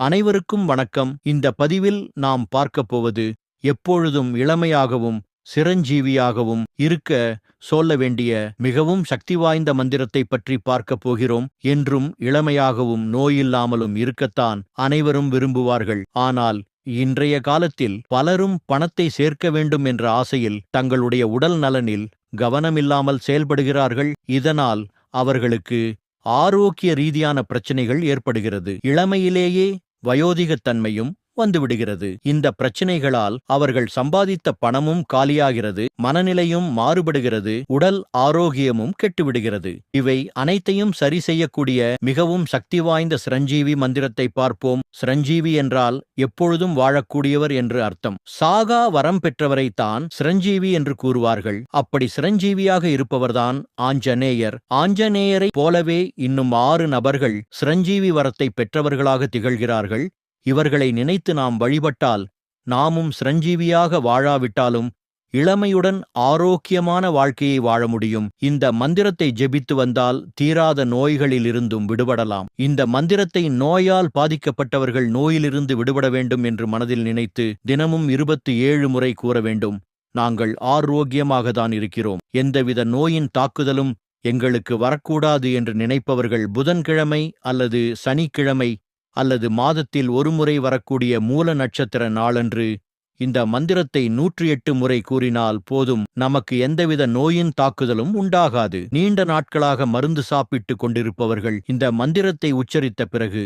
அனைவருக்கும் வணக்கம். இந்த பதிவில் நாம் பார்க்கப் போவது எப்பொழுதும் இளமையாகவும் சிரஞ்சீவியாகவும் இருக்க சொல்ல வேண்டிய மிகவும் சக்தி வாய்ந்த மந்திரத்தை பற்றி பார்க்கப் போகிறோம். என்றும் இளமையாகவும் நோயில்லாமலும் இருக்கத்தான் அனைவரும் விரும்புவார்கள். ஆனால் இன்றைய காலத்தில் பலரும் பணத்தை சேர்க்க வேண்டும் என்ற ஆசையில் தங்களுடைய உடல் நலனில் கவனமில்லாமல் செயல்படுகிறார்கள். இதனால் அவர்களுக்கு ஆரோக்கிய ரீதியான பிரச்சனைகள் ஏற்படுகிறது. இளமையிலேயே வயோதிகத்தன்மையும் வந்துவிடுகிறது. இந்த பிரச்சனைகளால் அவர்கள் சம்பாதித்த பணமும் காலியாகிறது மனநிலையும் மாறுபடுகிறது உடல் ஆரோக்கியமும் கெட்டுவிடுகிறது. இவை அனைத்தையும் சரி செய்யக்கூடிய மிகவும் சக்தி வாய்ந்த சிரஞ்சீவி மந்திரத்தை பார்ப்போம். சிரஞ்சீவி என்றால் எப்பொழுதும் வாழக்கூடியவர் என்று அர்த்தம். சாகா வரம் பெற்றவரைத்தான் சிரஞ்சீவி என்று கூறுவார்கள். அப்படி சிரஞ்சீவியாக இருப்பவர்தான் ஆஞ்சநேயர். ஆஞ்சநேயரை போலவே இன்னும் ஆறு நபர்கள் சிரஞ்சீவி வரத்தை பெற்றவர்களாக திகழ்கிறார்கள். இவர்களை நினைத்து நாம் வழிபட்டால் நாமும் சிரஞ்சீவியாக வாழாவிட்டாலும் இளமையுடன் ஆரோக்கியமான வாழ்க்கையை வாழ முடியும். இந்த மந்திரத்தை ஜெபித்து வந்தால் தீராத நோய்களிலிருந்தும் விடுபடலாம். இந்த மந்திரத்தை நோயால் பாதிக்கப்பட்டவர்கள் நோயிலிருந்து விடுபட வேண்டும் என்று மனதில் நினைத்து தினமும் இருபத்தி ஏழு முறை கூற வேண்டும். நாங்கள் ஆரோக்கியமாக தான் இருக்கிறோம். எந்தவித நோயின் தாக்குதலும் எங்களுக்கு வரக்கூடாது என்று நினைப்பவர்கள் புதன்கிழமை அல்லது சனிக்கிழமை அல்லது மாதத்தில் ஒருமுறை வரக்கூடிய மூல நட்சத்திர நாளன்று இந்த மந்திரத்தை நூற்றி எட்டு முறை கூறினால் போதும். நமக்கு எந்தவித நோயின் தாக்குதலும் உண்டாகாது. நீண்ட நாட்களாக மருந்து சாப்பிட்டு கொண்டிருப்பவர்கள் இந்த மந்திரத்தை உச்சரித்த பிறகு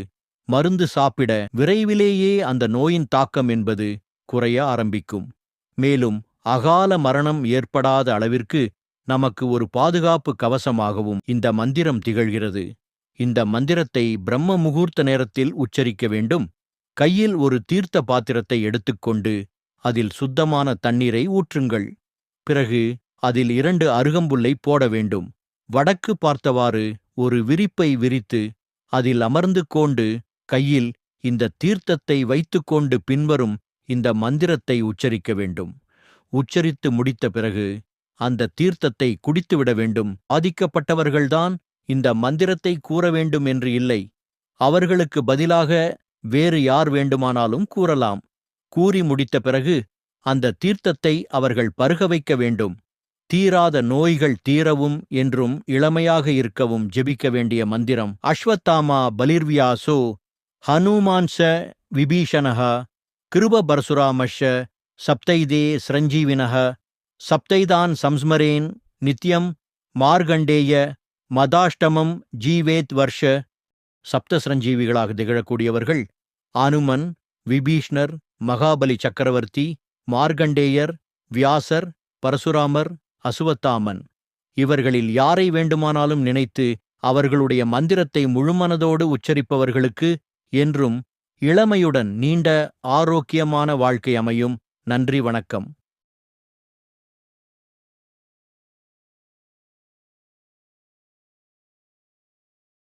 மருந்து சாப்பிட விரைவிலேயே அந்த நோயின் தாக்கம் என்பது குறைய ஆரம்பிக்கும். மேலும் அகால மரணம் ஏற்படாத அளவிற்கு நமக்கு ஒரு பாதுகாப்பு கவசமாகவும் இந்த மந்திரம் திகழ்கிறது. இந்த மந்திரத்தை பிரம்ம முகூர்த்த நேரத்தில் உச்சரிக்க வேண்டும். கையில் ஒரு தீர்த்த பாத்திரத்தை எடுத்துக்கொண்டு அதில் சுத்தமான தண்ணீரை ஊற்றுங்கள். பிறகு அதில் இரண்டு அருகம்புல்லை போட வேண்டும். வடக்கு பார்த்தவாறு ஒரு விரிப்பை விரித்து அதில் அமர்ந்து கொண்டு கையில் இந்த தீர்த்தத்தை வைத்துக்கொண்டு பின்வரும் இந்த மந்திரத்தை உச்சரிக்க வேண்டும். உச்சரித்து முடித்த பிறகு அந்த தீர்த்தத்தை குடித்துவிட வேண்டும். பாதிக்கப்பட்டவர்கள்தான் இந்த மந்திரத்தை கூற வேண்டும் என்று இல்லை. அவர்களுக்கு பதிலாக வேறு யார் வேண்டுமானாலும் கூறலாம். கூறி முடித்த பிறகு அந்த தீர்த்தத்தை அவர்கள் பருக வைக்க வேண்டும். தீராத நோய்கள் தீரவும் என்றும் இளமையாக இருக்கவும் ஜெபிக்க வேண்டிய மந்திரம். அஸ்வத்தாமா பலிர்வியாசோ ஹனுமான்ச விபீஷணஹ கிருப பரசுராமஷ சப்தைதே சிரஞ்சீவினஹ சப்தைதான் சம்ஸ்மரேன் நித்யம் மார்கண்டேய மதாஷ்டமம் ஜீவேத் வர்ஷ சப்தசிரஞ்சீவிகளாக திகழக்கூடியவர்கள் அனுமன் விபீஷ்ணர் மகாபலி சக்கரவர்த்தி மார்கண்டேயர் வியாசர் பரசுராமர் அசுவத்தாமன். இவர்களில் யாரை வேண்டுமானாலும் நினைத்து அவர்களுடைய மந்திரத்தை முழுமனதோடு உச்சரிப்பவர்களுக்கு என்றும் இளமையுடன் நீண்ட ஆரோக்கியமான வாழ்க்கை அமையும். நன்றி வணக்கம்.